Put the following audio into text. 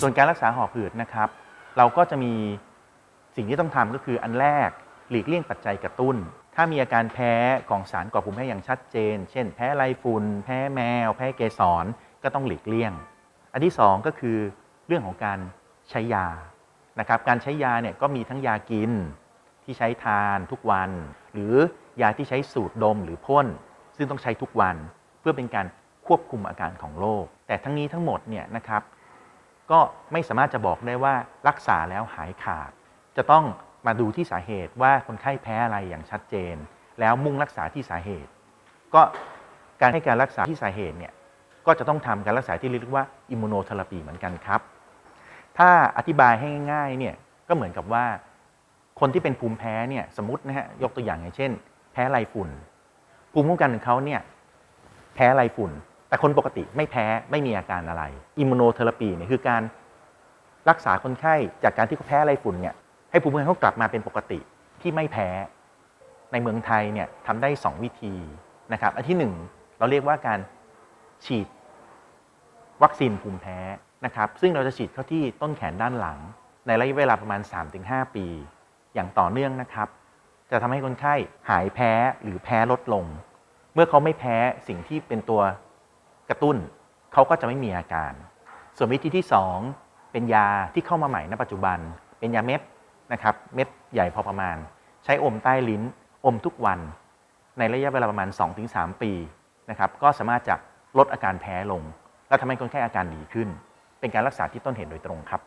ส่วนการรักษาหอบหืดนะครับ เราก็จะมีสิ่งที่ต้องทำก็คืออันแรกหลีกเลี่ยงปัจจัยกระตุ้น ถ้ามีอาการแพ้ของสารก่อภูมิแพ้อย่างชัดเจน เช่น แพ้ไรฝุ่นแพ้แมว แพ้เกสรก็ต้องหลีกเลี่ยง อันที่สองก็คือเรื่องของการใช้ยานะครับการใช้ยาเนี่ยก็มีทั้งยากินที่ใช้ทานทุกวัน หรือยาที่ใช้สูดดมหรือพ่นซึ่งต้องใช้ทุกวัน เพื่อเป็นการควบคุมอาการของโรคแต่ทั้งนี้ทั้งหมดเนี่ยนะครับ ก็ไม่สามารถจะบอกได้ว่ารักษาแล้วหายขาด จะต้องมาดูที่สาเหตุว่าคนไข้แพ้อะไรอย่างชัดเจน แล้วมุ่งรักษาที่สาเหตุ ก็การให้การรักษาที่สาเหตุเนี่ยก็จะต้องทำการรักษาที่เรียกว่าอิมมูโนเทอราปีเหมือนกันครับ ถ้าอธิบายให้ง่ายๆเนี่ยก็เหมือนกับว่าคนที่เป็นภูมิแพ้เนี่ยสมมตินะฮะยกตัวอย่างอย่างเช่น แพ้ไรฝุ่น ภูมิคุ้มกันของเขาเนี่ยแพ้ไรฝุ่น แต่คนปกติไม่แพ้ไม่มีอาการอะไร อิมมูโนเทอราปีเนี่ยคือการรักษาคนไข้จากการที่เขาแพ้อะไรฝุ่นเนี่ยให้ภูมิคุ้มกันเขากลับมาเป็นปกติที่ไม่แพ้ ในเมืองไทยเนี่ยทำได้ 2 วิธีนะครับอันที่ 1 เราเรียกว่าการฉีดวัคซีนภูมิแพ้นะครับซึ่งเราจะฉีดเข้าที่ต้นแขนด้านหลัง ในระยะเวลาประมาณ 3-5 ปี อย่างต่อเนื่องนะครับ จะทำให้คนไข้หายแพ้หรือแพ้ลดลง เมื่อเขาไม่แพ้สิ่งที่เป็นตัว กระตุ้นเขาก็จะไม่มีอาการ ส่วนวิธีที่ 2 เป็นยาที่เข้ามาใหม่ณปัจจุบัน เป็นยาเม็ดนะครับเม็ดใหญ่พอประมาณ ใช้อมใต้ลิ้นอมทุกวัน ในระยะเวลาประมาณ 2-3 ปีนะครับก็สามารถจะลดอาการแพ้ลง และทำให้คนไข้อาการดีขึ้น เป็นการรักษาที่ต้นเหตุโดยตรงครับ